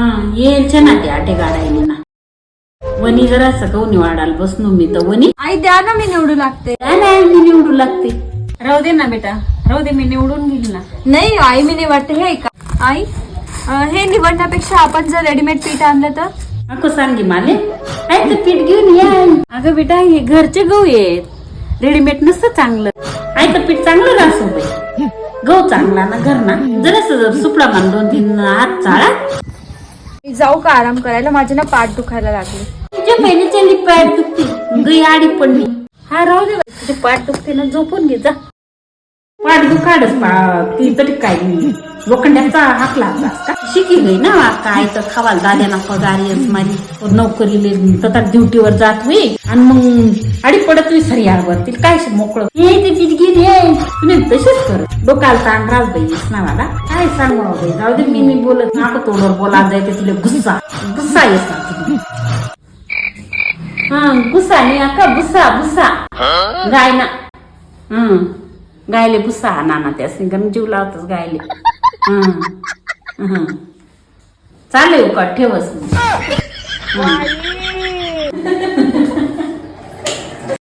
हा ना ना. वनी जरा सकवून वाढाल बसनो मी तर. वनी आई द्या ना मी निवडू लागते. काय नाही मी निवडू लागते. राहू दे ना बेटा. राहू दे मी निवडून घेईल ना. नाही आई मी निवडते हे का आई अं, हे निवडण्यापेक्षा आपण जर रेडीमेड पीठ आणलं तर? अको सांगी माले. काय तर पीठ घेऊन या. अगं बेटा हे घरचे गहू आहेत. रेडीमेड नसतं चांगलं. आहे तर पीठ चांगलं रासू बाई गहू चांगला ना घर ना जरास सुपडा मान दोन तीन हात चाळा. मी जाऊ का आराम करायला? माझे ना पाठ दुखायला लागले. तुझ्या पहिल्याच्या पाठ दुखते. गई आडी पडली. हा राहू दे तुझी पाठ दुखते ना झोपून घे जा. पाठ दुखाडच पा ती तरी काय लोखंडाचा हात लागलास का? शिकी गई ना काय तर खावाल दाद्याना पगार येस मारी. नोकरीले तथा ड्युटीवर जात होई आणि मग आडी पडत होई सरी वरती काय शे मोकळं? हे ते ये तुम्ही तशीच कर. डोकाल ताण राज बाई मला काय सांगू बाई जाऊ दे मी नाही बोलत नाको तोडवर बोला जायते तुला गुस्सा गुस्सा येस ना हा गुस्सा नाही अक्का गुस्सा गुस्सा. गाय ना हम्म. गायले गुस्सा हा नाना त्या गण जीव लावतच गायले. चालेल का? ठेवस हं.